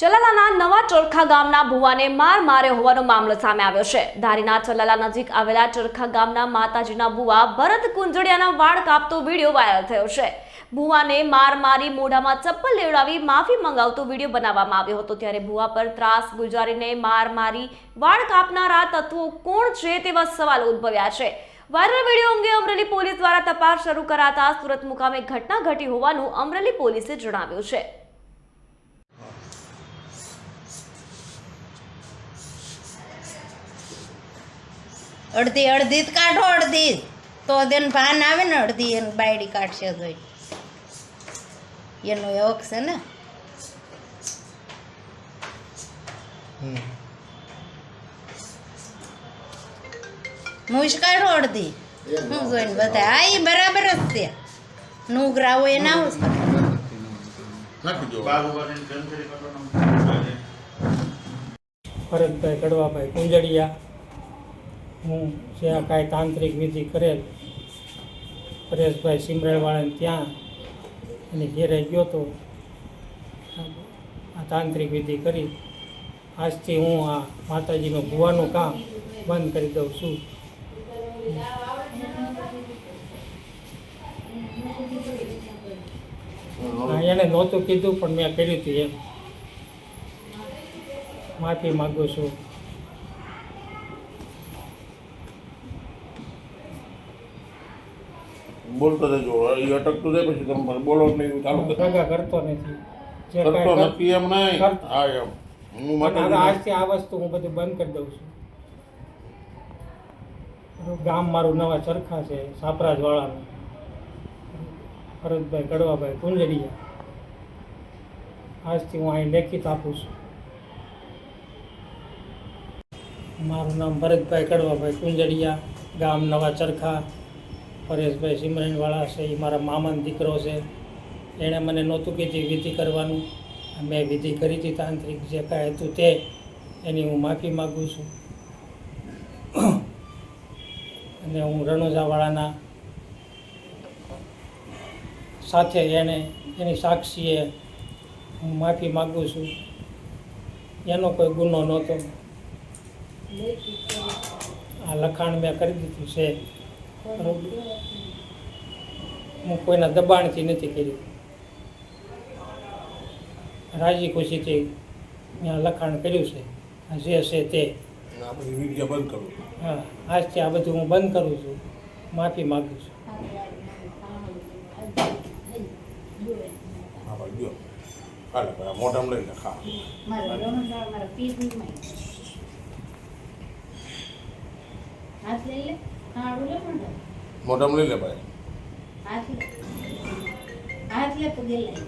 ચલાલાના નવા ચરખા ગામના ભુવાને માર માર્યો હોવાનો મામલો સામે આવ્યો છે. ધારીના ચલાલા નજીક આવેલા ચરખા ગામના માતાજીના ભુવા ભરત કુંજડિયાના વાળ કાપતો વીડિયો વાયરલ થયો છે. ભુવાને માર મારી મોઢામાં ચપ્પલ લેવડાવી માફી મંગાવતો વીડિયો બનાવવામાં આવ્યો હતો ત્યારે ભુવા પર ત્રાસ ગુજારીને માર મારી વાળ કાપનારા તત્વો કોણ છે તેવા સવાલ ઉદ્ભવ્યા છે. વાયરલ વીડિયો અંગે અમરેલી પોલીસ દ્વારા તપાસ શરૂ કરાતા સુરત મુકામે ઘટના ઘટી હોવાનું અમરેલી પોલીસે જણાવ્યું છે. અડધી અડધી જ કાઢો અડધી જ. તો તેને ભાન આવે ને અડધી એનું બાયડી કાઢશે તો એનો એ હક છે ને. મૂછ કાઢો અડધી. હું જોઈને બધા હા એ બરાબર જ છે. નુગરા હોય. એના ભરતભાઈ કડવાભાઈ કુંજડિયા હું જ્યાં કાંઈ તાંત્રિક વિધિ કરેલ, પરેશભાઈ સિમરણવાળાને ત્યાં અને ઘેરે ગયો તો આ તાંત્રિક વિધિ કરી. આજથી હું આ માતાજીનું ભુવાનું કામ બંધ કરી દઉં છું. એણે નહોતું કીધું, પણ મેં કર્યું હતું એમ. માફી માગું છું. બોલતો જજો એ અટકતું જાય પછી તમે બોલો નહીં એવું ચાલુ કરો. કરતો નથી. કરતો નથી એમ નહીં. હા એમ. હું માટે આજથી આ વસ્તુ હું બધું બંધ કરી દઉં છું. ગામ મારું નવા ચરખા છે સાપરાજ વાળાનું ભરતભાઈ કડવાભાઈ કુંજડિયા આજથી હું અહીં લેખિત આપું છું. મારું નામ ભરતભાઈ કડવાભાઈ કુંજડિયા ગામ નવા ચરખા. પરેશભાઈ સિમરનવાળા છે એ મારા મામાનો દીકરો છે. એણે મને નહોતું કીધી વિધિ કરવાનું. મેં વિધિ કરી હતી તાંત્રિક, જે કાંઈ હતું તે, એની હું માફી માગું છું. અને હું રણોજાવાળાના સાથે એને, એની સાક્ષીએ હું માફી માગું છું. એનો કોઈ ગુનો નહોતો. આ લખાણ મેં કરી દીધું છે. હું કોઈના દબાણથી નથી કર્યું. રાજી ખુશીથી મેં લખાણ કર્યું છે. જે છે તે. આ બધી વીડિયો બંધ કરું. હા આજથી આ બધું હું બંધ કરું છું. માફી માગું છું. મોઢામાં લઈ લે ખા. હાથ લઈ લે. મોઢામાં લઈ લે ભાઈ. હાથ લે. હાથ લે પગે લઈ